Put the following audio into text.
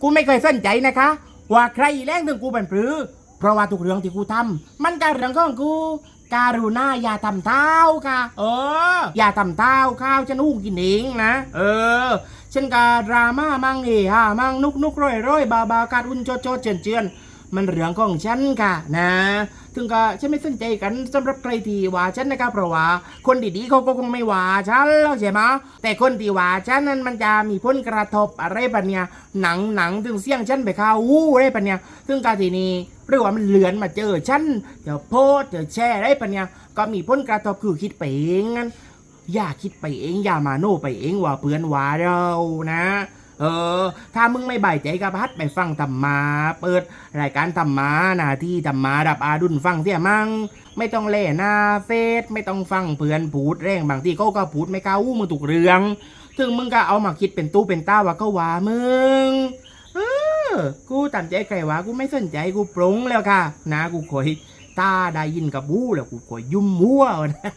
กูไม่เคยสนใจนะคะ ว่าใครแรงถึงกูเป็นปรือ เพราะว่าทุกเรื่องที่กูทำมันก็เรื่องของกูการุณาอย่าทำเท้าค่ะ เออ อย่าทำเท้าข้าวฉันอู้กินเองนะ เออฉันก็ดราม่ามั่งเอฮามั่งนุกนุกร้อยร้อยบาบาการอุ่นโจโจเจือนเจือน มันเรื่องของฉันค่ะนะถึงก็ฉันไม่สนใจกันสำหรับใครที่ว่าฉันนะครับเพราะว่าคนดีๆเขาก็คงไม่ว่าฉันแล้วใช่ไหมแต่คนที่ว่าฉันนั้นมันจะมีผลกระทบอะไรปะเนี่ยหนังหนังถึงเสี่ยงฉันไปข้าหูอะไรปะเนี่ยถึงกาทีนี้หรือว่ามันเลือนมาเจอฉันเจอโพสต์เจอแชร์อะไรปะเนี่ยก็มีผลกระทบคือคิดไปเองงั้นอย่าคิดไปเองอย่ามาโน่ไปเองว่าเพื่อนว่าเรานะ เออ ถ้ามึงไม่บ่ายใจกับพัดไปฟังธรรมาเปิด รายการธรรมาหนาที่ธรรมาดับอาดุนฟังเสียมั่งไม่ต้องเล่หน้าเฟซไม่ต้องฟังเพื่อนพูดแรงบางทีเขาก็พูดไม่เข้าหูมึงถูกเรื่องถึงมึงก็เอามาคิดเป็นตู้เป็นต้าว่าเขาว่ามึงเออกูตั้งใจใครว่ากูไม่สนใจกูปรุงแล้วค่ะนะกูคอยตาได้ยินกับบูแล้วกูคอยยุ่มมัวนะ